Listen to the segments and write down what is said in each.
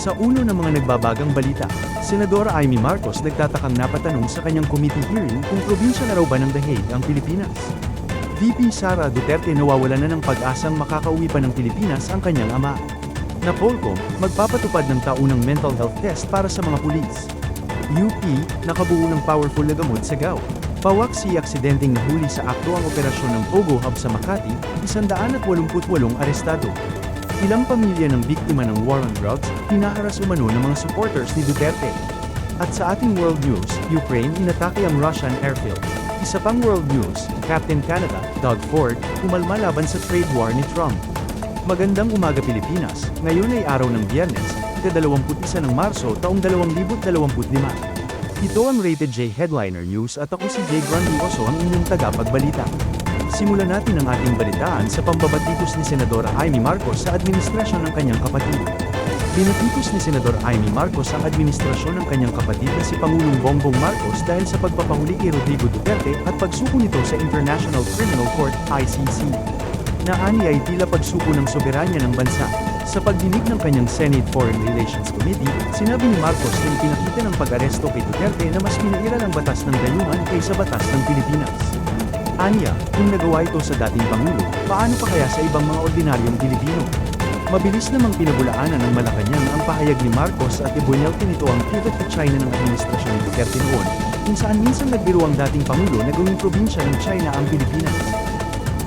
Sa uno ng mga nagbabagang balita, Senadora Amy Marcos nagtatakang napatanong sa kanyang committee hearing kung probinsya na raw ba ng The Hague ang Pilipinas. VP Sara Duterte nawawala na ng pag-asang makakauwi pa ng Pilipinas ang kanyang ama. Na Polcom, magpapatupad ng taunang mental health test para sa mga pulis. UP, nakabuo ng powerful na gamot sa GAW. Pawaksi aksidenteng nahuli sa akto ang operasyon ng Pogo Hub sa Makati, 188 arestado. Ilang pamilya ng biktima ng war on drugs, hinaharas umano ng mga supporters ni Duterte. At sa ating world news, Ukraine inatake ang Russian airfield. Isa pang world news, Captain Canada, Doug Ford, umalma laban sa trade war ni Trump. Magandang umaga Pilipinas, ngayon ay araw ng Biyernes, ika-21 ng Marso taong 2025. Ito ang Rated J Headliner News at ako si Jay Grandioso ang inyong tagapagbalita. Simulan natin ang ating balitaan sa pambabatikos ni Senadora Amy Marcos sa administrasyon ng kanyang kapatid. Binatikos ni Senador Amy Marcos ang administrasyon ng kanyang kapatid na si Pangulong Bongbong Marcos dahil sa pagpapahuli kay Rodrigo Duterte at pagsuko nito sa International Criminal Court, ICC. Naani ay tila pagsuko ng soberanya ng bansa. Sa pagdinig ng kanyang Senate Foreign Relations Committee, sinabi ni Marcos na ipinakita ng pag-aresto kay Duterte na mas pinairal ang batas ng dayuhan kaysa batas ng Pilipinas. Anya, kung nagawa ito sa dating Pangulo, paano pa kaya sa ibang mga ordinaryong Pilipino? Mabilis namang pinabulaanan ng Malacanang ang pahayag ni Marcos at ibunyalte nito ang pivot to China ng administrasyon ni Duterte noon, kung saan minsan nagbiro ang dating Pangulo na gawing probinsya ng China ang Pilipinas.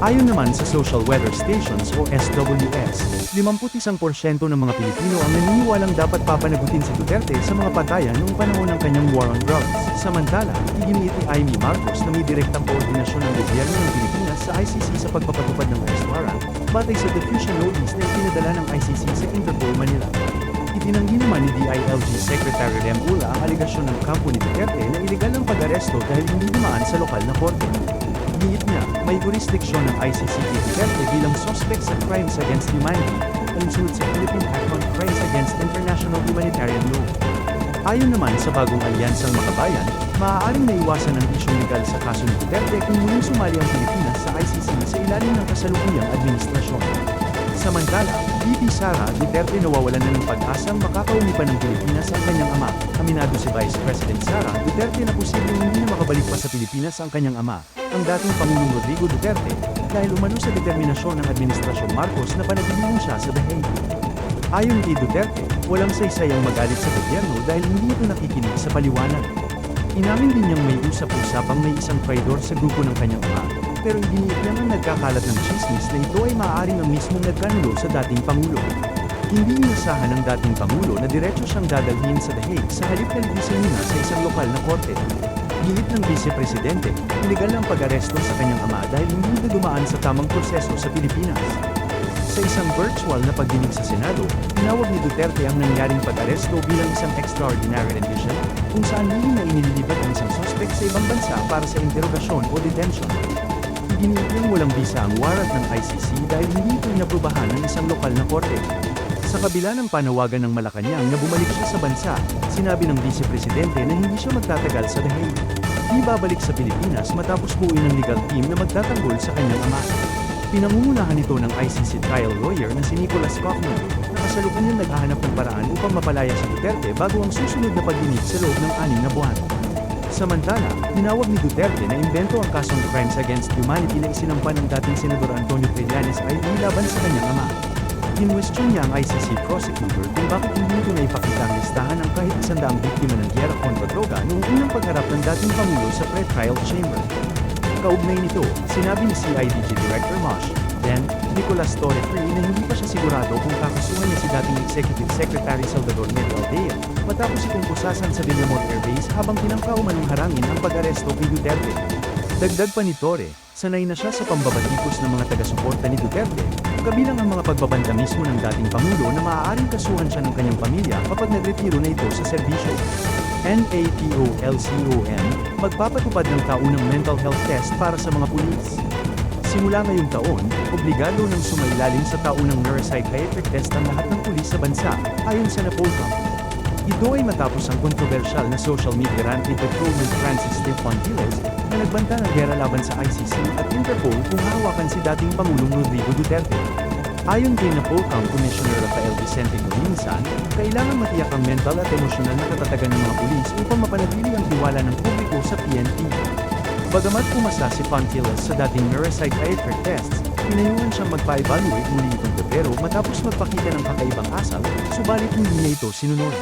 Ayon naman sa Social Weather Stations o SWS, 51% ng mga Pilipino ang naniniwalang dapat papanagutin si Duterte sa mga patayan noong panahon ng kanyang war on drugs. Samantala, iginiit ni Amy Marcos na may direktang koordinasyon ng gobyerno ng Pilipinas sa ICC sa pagpapatupad ng arrest warrant, batay sa diffusion notice na ipinadala ng ICC sa Interpol Manila. Itinanggi naman ni DILG Secretary Rem Ula ang aligasyon ng kampo ni Duterte na iligal ang pag-aresto dahil hindi dumaan sa lokal na korte. Giit niya, may jurisdiksyon ng ICC Duterte bilang suspect sa crimes against humanity, alinsunod sa Philippine Act on Crimes Against International Humanitarian Law. Ayon naman sa bagong alyansang makabayan, maaaring naiwasan ang isyong legal sa kaso ni Duterte kung muling sumali ang Pilipinas sa ICC sa ilalim ng kasalukuyang administrasyon. Samantala, VP Sara Duterte nawawalan na ng pag-asang makakauwi pa ng Pilipinas ang kanyang ama. Aminado si Vice President Sara Duterte na posibleng hindi na makabalik pa sa Pilipinas ang kanyang ama, ang dating Pangulong Rodrigo Duterte, dahil umano sa determinasyon ng Administrasyon Marcos na panatilihin siya sa The Hague. Ayon kay Duterte, walang saysayang magalit sa gobyerno dahil hindi ito nakikinig sa paliwanag. Inamin din niyang may usap-usapang may isang traidor sa grupo ng kanyang ama, pero iginiit ang nagkakalat ng chismis na ito ay maaaring ang mismong nagkanulo sa dating Pangulo. Hindi inasahan ng dating Pangulo na diretso siyang dadalhin sa Hague sa halip na libisan niya sa isang lokal na korte. Giit ng Vice Presidente, illegal ang pag-aresto sa kanyang ama dahil hindi na dumaan sa tamang proseso sa Pilipinas. Sa isang virtual na pagdinig sa Senado, tinawag ni Duterte ang nangyaring pag-aresto bilang isang extraordinary rendition, kung saan hindi na inililipat ang isang suspect sa ibang bansa para sa interogasyon o detention. Iginiit niyang walang visa ang warrant ng ICC dahil hindi ito inaprubahan ng isang lokal na korte. Sa kabila ng panawagan ng Malacanang na bumalik siya sa bansa, sinabi ng Vice Presidente na hindi siya magtatagal sa The Hague. Di babalik sa Pilipinas matapos buuin ng legal team na magtatanggol sa kanyang ama. Pinangungunahan ito ng ICC trial lawyer na si Nicholas Kaufman, na kasalukuyang naghahanap ng paraan upang mapalaya si Duterte bago ang susunod na pagdinig sa loob ng anim na buwan. Samantala, tinawag ni Duterte na imbento ang kasong crimes against humanity na isinampa ng dating Senador Antonio Trillanes ay laban sa kanyang ama. Kinwestiyon niya ang ICC prosecutor kung bakit hindi nito naipakita ang listahan ng kahit isandaang biktima ng giyera kontra droga noong unang pagharap ng dating Pangulo sa pre-trial chamber. Kaugnay nito, sinabi ni CIDG Director Mosh, then, Nicolas Torre III na hindi pa siya sigurado kung kakasuhan niya si dating Executive Secretary Salvador Melo Aldea, matapos itong pusasan sa Villamor Air Base habang tinangka umanong harangin ang pag-aresto kay Duterte. Dagdag pa ni Torre, sanay na siya sa pambabatikos ng mga taga-suporta ni Duterte, kabilang ang mga pagbabanta mismo ng dating Pangulo na maaaring kasuhan siya ng kanyang pamilya kapag nagretiro na ito sa serbisyo. NAPO-LCOM, magpapatupad ng taunang mental health test para sa mga pulis. Simula ngayong taon, obligado ng sumailalim sa taunang neuropsychiatric test ang lahat ng pulis sa bansa, ayon sa NAPOLCOM. Ito ay matapos ang kontrobersyal na social media rant ni Patrolman Francis de Fontiles na nagbanta ng gera laban sa ICC at Interpol kung hahawakan si dating Pangulong Rodrigo Duterte. Ayon kay Napolcom Commissioner Rafael Vicente Guminsan, kailangan matiyak ang mental at emosyonal na katatagan ng mga pulis upang mapanatili ang tiwala ng publiko sa PNP. Bagamat pumasa si Fontilas sa dating neuropsychiatric tests, pinayungan siyang magpa-evaluate muli itong Pebrero matapos magpakita ng kakaibang asal, subalit hindi niya ito sinunod.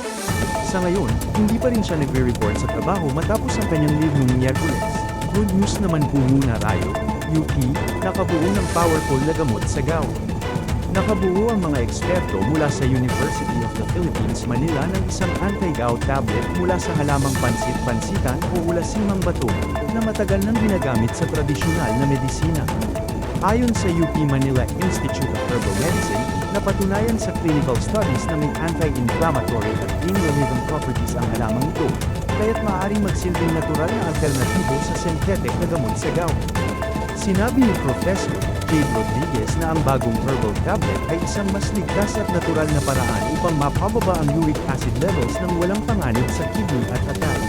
Sa ngayon, hindi pa rin siya nagre-report sa trabaho matapos ang kanyang leave noong Miyerkules. Good news naman po muna Rayo, UP, nakabuo ng powerful na gamot sa gout. Nakabuo ang mga eksperto mula sa University of the Philippines Manila ng isang anti-gout tablet mula sa halamang pansit-pansitan o ulasimang bato, na matagal nang ginagamit sa tradisyonal na medisina. Ayon sa UP Manila Institute of Herbal Medicine, napatunayan sa clinical studies na may anti-inflammatory at pain-relieving properties ang halamang ito, kaya't maaaring magsilbing natural na alternatibo sa synthetic na gamot sa gout. Sinabi ni Professor Jade Rodriguez na ang bagong herbal tablet ay isang mas ligtas at natural na paraan upang mapababa ang uric acid levels ng walang panganib sa kidney at atay.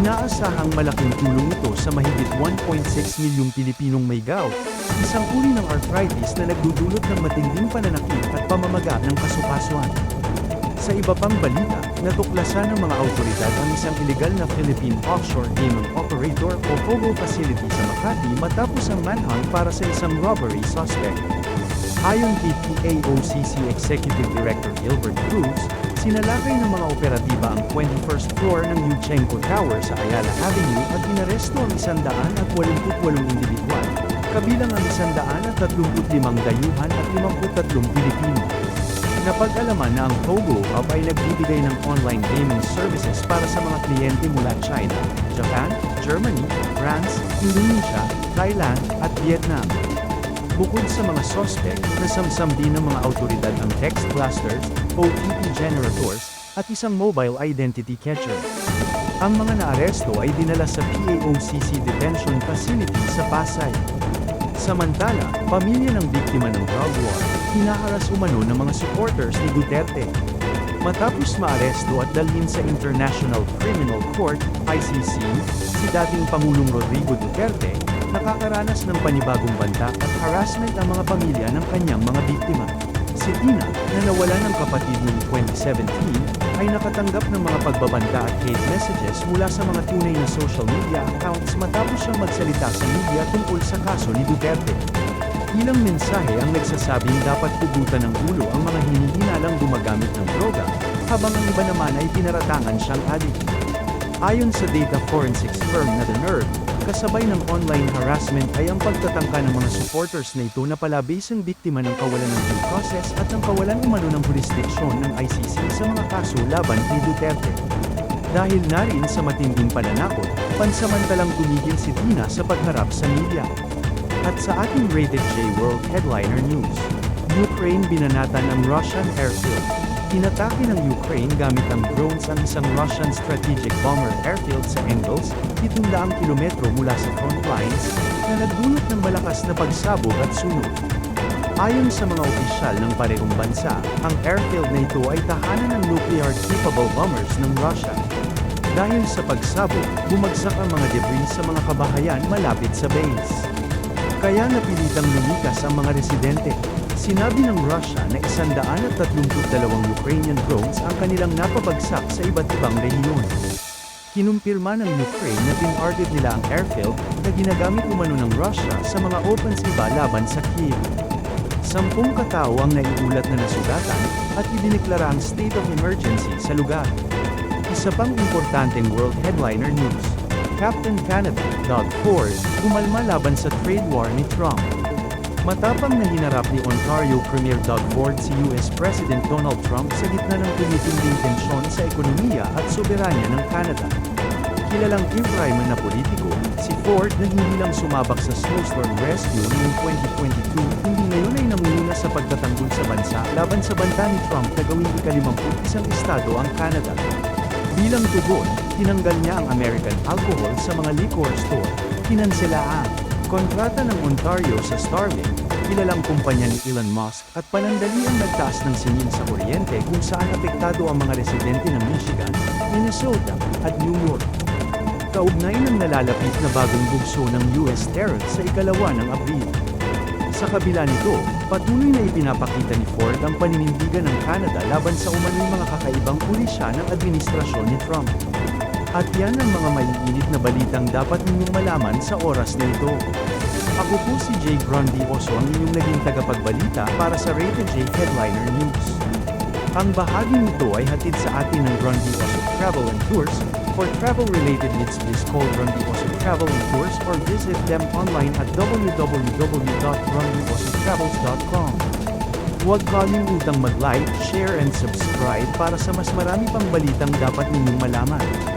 Inaasahang malaking tulong ito sa mahigit 1.6 milyong Pilipinong may gout, isang uri ng arthritis na nagdudulot ng matinding pananakit at pamamaga ng kasukasuan. Sa iba pang balita, natuklasan ng mga autoridad ang isang ilegal na Philippine offshore gaming operator o POGO facility sa Makati matapos ang manhunt para sa isang robbery suspect. Ayon kay PAOCC Executive Director Gilbert Cruz, sinalakay ng mga operatiba ang 21st floor ng Yuchenko Tower sa Ayala Avenue at inaresto ang 188 individual, kabilang ang 135 dayuhan at 53 Pilipino. Napag-alaman na ang Pogo Hub ay nagbibigay ng online gaming services para sa mga kliyente mula China, Japan, Germany, France, Indonesia, Thailand, at Vietnam. Bukod sa mga sospek, nasamsam din ng mga autoridad ang text blasters, OTP generators, at isang mobile identity catcher. Ang mga naaresto ay dinala sa PAOCC Detention Facility sa Pasay. Samantala, pamilya ng biktima ng drug war, hinaharas umano ng mga supporters ni Duterte. Matapos maaresto at dalhin sa International Criminal Court, ICC, si dating Pangulong Rodrigo Duterte, nakakaranas ng panibagong banta at harassment ang mga pamilya ng kanyang mga biktima. Si Tina, na nawala ng kapatid noong 2017, ay nakatanggap ng mga pagbabanta at hate messages mula sa mga tunay na social media accounts matapos siyang magsalita sa media tungkol sa kaso ni Duterte. Ilang mensahe ang nagsasabing dapat pugutan ng ulo ang mga hinihinalang gumagamit ng droga, habang ang iba naman ay pinaratangan siyang addict. Ayon sa data forensics firm na The Nerve, kasabay ng online harassment ay ang pagtatangka ng mga supporters na ito na palabis ang biktima ng kawalan ng due process at ng kawalan umano ng jurisdiksyon ng ICC sa mga kaso laban kay Duterte. Dahil na rin sa matinding pananakot, pansamantalang tumigil si Tina sa pagharap sa media. At sa ating Rated J World Headliner News, Ukraine binanatan ang Russian airfield. Inatake ng Ukraine gamit ang drones ang isang Russian strategic bomber airfield sa Engels, 700 kilometro mula sa front lines, na nagdulot ng malakas na pagsabog at sunog. Ayon sa mga opisyal ng parehong bansa, ang airfield na ito ay tahanan ng nuclear-capable bombers ng Russia. Dahil sa pagsabog, bumagsak ang mga debris sa mga kabahayan malapit sa base. Kaya napilitang lumikas ang mga residente. Sinabi ng Russia na 132 Ukrainian drones ang kanilang napabagsak sa iba't ibang rehiyon. Kinumpirma ng Ukraine na tinarget nila ang airfield na ginagamit umano ng Russia sa mga offensiba laban sa Kiev. Sampung katao ang naiulat na nasugatan at idineklara ang state of emergency sa lugar. Isa pang importanteng world headliner news. Captain Canada, Doug Ford, umalma laban sa trade war ni Trump. Matapang na hinarap ni Ontario Premier Doug Ford si US President Donald Trump sa gitna ng tumitinding tensyon sa ekonomiya at soberanya ng Canada. Kilalang infrayman na politiko, si Ford na hindi lang sumabak sa snowstorm rescue noong 2022, hindi ngayon ay nangunguna sa pagtatanggol sa bansa laban sa banta ni Trump na gawing ikalimamput isang estado ang Canada. Bilang tugon, tinanggal niya ang American alcohol sa mga liquor store. Kinansela ang kontrata ng Ontario sa Starlink, kilalang kumpanya ni Elon Musk, at panandali ang nagtaas ng singil sa kuryente kung saan apektado ang mga residente ng Michigan, Minnesota, at New York. Kaugnay ng nalalapit na bagong bugso ng US tariff sa ikalawa ng Abril. Sa kabila nito, patuloy na ipinapakita ni Ford ang paninindigan ng Canada laban sa umano'y mga kakaibang pulisya ng administrasyon ni Trump. At yan ang mga maiinit na balitang dapat ninyong malaman sa oras na ito. Ako po si Jay Grandioso ang inyong naging tagapagbalita para sa Rated J Headliner News. Ang bahaging ito ay hatid sa atin ng Grandioso Travel and Tours. For travel-related needs please call Grandioso Travel and Tours or visit them online at www.grandiosotravels.com. Huwag kalimutang mag-like, share and subscribe para sa mas marami pang balitang dapat ninyong malaman.